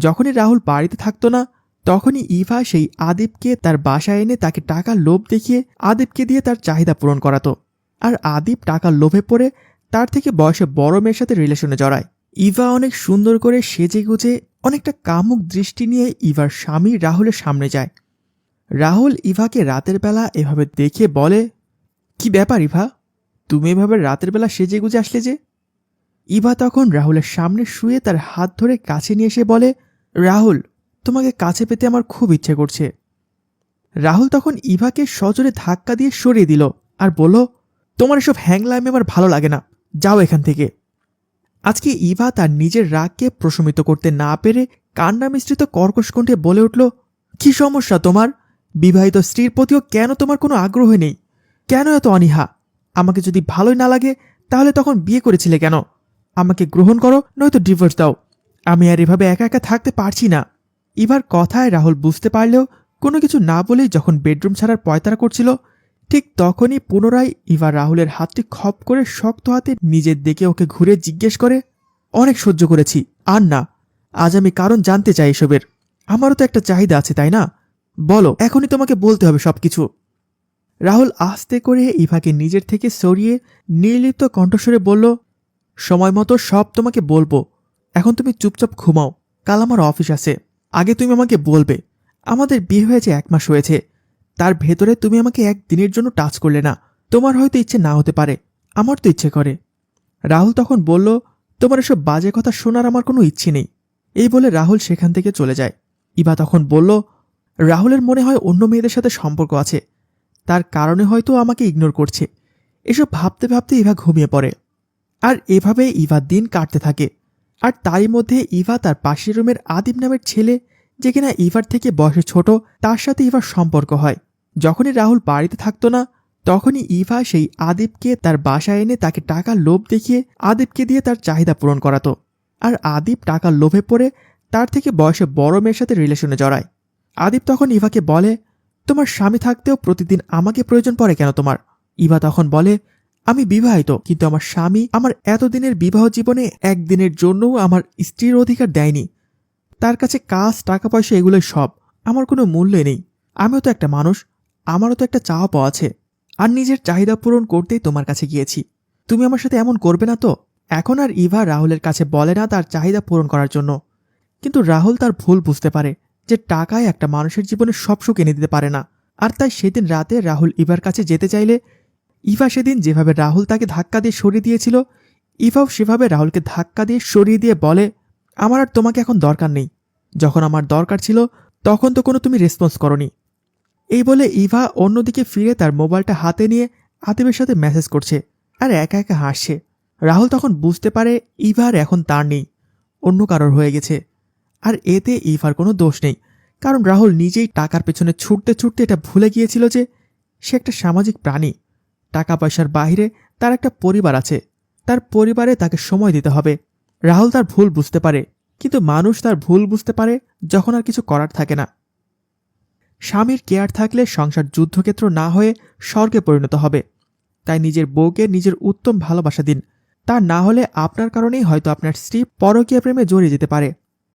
যখনই রাহুল বাড়িতে থাকতো না, তখনই ইভা সেই আদিবকে তার বাসায় এনে তাকে টাকার লোভ দেখিয়ে আদিবকে দিয়ে তার চাহিদা পূরণ করাতো। আর আদিব টাকার লোভে পড়ে তার থেকে বয়সে বড় মেয়ের সাথে রিলেশনে জড়ায়। ইভা অনেক সুন্দর করে সেজে গুজে অনেকটা কামুক দৃষ্টি নিয়ে ইভার স্বামী রাহুলের সামনে যায়। রাহুল ইভাকে রাতের বেলা এভাবে দেখে বলে, কি ব্যাপার ইভা? তুমি এভাবে রাতের বেলা সেজে গুজে আসলে যে? ইভা তখন রাহুলের সামনে শুয়ে তার হাত ধরে কাছে নিয়ে এসে বলে রাহুল, তোমাকে কাছে পেতে আমার খুব ইচ্ছে করছে। রাহুল তখন ইভাকে সজোরে ধাক্কা দিয়ে সরিয়ে দিল আর বলল, তোমার এসব হ্যাংলামে আমার ভালো লাগে না, যাও এখান থেকে। আজকে ইভা তার নিজের রাগকে প্রশমিত করতে না পেরে কান্না মিশ্রিত কর্কশ কণ্ঠে বলে উঠল, কি সমস্যা তোমার? বিবাহিত স্ত্রীর প্রতিও কেন তোমার কোনো আগ্রহ নেই? কেন এত অনীহা? আমাকে যদি ভালোই না লাগে, তাহলে তখন বিয়ে করেছিলে কেন? আমাকে গ্রহণ করো, নয়তো ডিভোর্স দাও। আমি আর এভাবে একা একা থাকতে পারছি না। ইভার কথায় রাহুল বুঝতে পারলেও কোনো কিছু না বলেই যখন বেডরুম ছাড়ার পয়তারা করছিল, ঠিক তখনই পুনরায় ইভা রাহুলের হাতটি খপ করে শক্ত হাতে নিজের দিকে ওকে ঘুরে জিজ্ঞেস করে, অনেক সহ্য করেছি, আর না, আজ আমি কারণ জানতে চাই এসবের। আমারও তো একটা চাহিদা আছে, তাই না? বলো, এখনই তোমাকে বলতে হবে সবকিছু। রাহুল আস্তে করে ইভাকে নিজের থেকে সরিয়ে নির্লিপ্ত কণ্ঠস্বরে বলল, সময় মতো সব তোমাকে বলব। এখন তুমি চুপচাপ ঘুমাও। কাল আমার অফিস আছে। আগে তুমি আমাকে বলবে। আমাদের বিয়ে হয়েছে এক মাস হয়েছে। তার ভেতরে তুমি আমাকে এক দিনের জন্য টাচ করলে না। তোমার হয়তো ইচ্ছে না হতে পারে। আমার তো ইচ্ছে করে। রাহুল তখন বলল, তোমার এসব বাজে কথা শোনার আমার কোনো ইচ্ছে নেই। এই বলে রাহুল সেখান থেকে চলে যায়। ইবা তখন বলল, রাহুলের মনে হয় অন্য মেয়েদের সাথে সম্পর্ক আছে। তার কারণে হয়তো আমাকে ইগনোর করছে। এসব ভাবতে ভাবতে ইভা ঘুমিয়ে পড়ে। আর এভাবে ইভা দিন কাটতে থাকে। আর তারই মধ্যে ইভা তার পাশের রুমের আদিব নামের ছেলে, যে কিনা ইভার থেকে বয়সে ছোট, তার সাথে ইভার সম্পর্ক হয়। যখনই রাহুল বাড়িতে থাকতো না, তখনই ইভা সেই আদিবকে তার বাসায় এনে তাকে টাকার লোভ দেখিয়ে আদিবকে দিয়ে তার চাহিদা পূরণ করাতো। আর আদিব টাকার লোভে পড়ে তার থেকে বয়সে বড় মেয়ের সাথে রিলেশনে জড়ায়। আদিব তখন ইভাকে বলে, তোমার স্বামী থাকতেও প্রতিদিন আমাকে প্রয়োজন পড়ে কেন তোমার? ইভা তখন বলে আমি বিবাহিত, কিন্তু আমার স্বামী আমার এতদিনের বিবাহ জীবনে একদিনের জন্যও আমার স্ত্রীর অধিকার দেয়নি। তার কাছে কাজ টাকা পয়সা এগুলোই সব। আমার কোনো মূল্য নেই। আমিও তো একটা মানুষ, আমারও তো একটা চাওয়া পাওয়া আছে। আর নিজের চাহিদা পূরণ করতেই তোমার কাছে গিয়েছি। তুমি আমার সাথে এমন করবে না তো? এখন আর ইভা রাহুলের কাছে বলে না তার চাহিদা পূরণ করার জন্য। কিন্তু রাহুল তার ভুল বুঝতে পারে, যে টাকায় একটা মানুষের জীবনে সব সুখ এনে দিতে পারে না। আর তাই সেদিন রাতে রাহুল ইভার কাছে যেতে চাইলে ইভা সেদিন যেভাবে রাহুল তাকে ধাক্কা দিয়ে সরিয়ে দিয়েছিল ইভাও সেভাবে রাহুলকে ধাক্কা দিয়ে সরিয়ে দিয়ে বলে, আমার আর তোমাকে এখন দরকার নেই। যখন আমার দরকার ছিল, তখন তো কোনো তুমি রেসপন্স করনি। এই বলে ইভা অন্যদিকে ফিরে তার মোবাইলটা হাতে নিয়ে আতিবের সাথে মেসেজ করছে আর একা একা হাসছে। রাহুল তখন বুঝতে পারে ইভার এখন তার নেই, অন্য কারোর হয়ে গেছে। আর এতে ইভার কোনো দোষ নেই, কারণ রাহুল নিজেই টাকার পেছনে ছুটতে ছুটতে এটা ভুলে গিয়েছিল যে সে একটা সামাজিক প্রাণী। টাকা পয়সার বাইরে তার একটা পরিবার আছে। তার পরিবারে তাকে সময় দিতে হবে। রাহুল তার ভুল বুঝতে পারে, কিন্তু মানুষ তার ভুল বুঝতে পারে যখন আর কিছু করার থাকে না। স্বামীর কেয়ার থাকলে সংসার যুদ্ধক্ষেত্র না হয়ে স্বর্গে পরিণত হবে। তাই নিজের বউকে নিজের উত্তম ভালোবাসা দিন। তা না হলে আপনার কারণেই হয়তো আপনার স্ত্রী পরকীয়া প্রেমে জড়িয়ে যেতে পারে।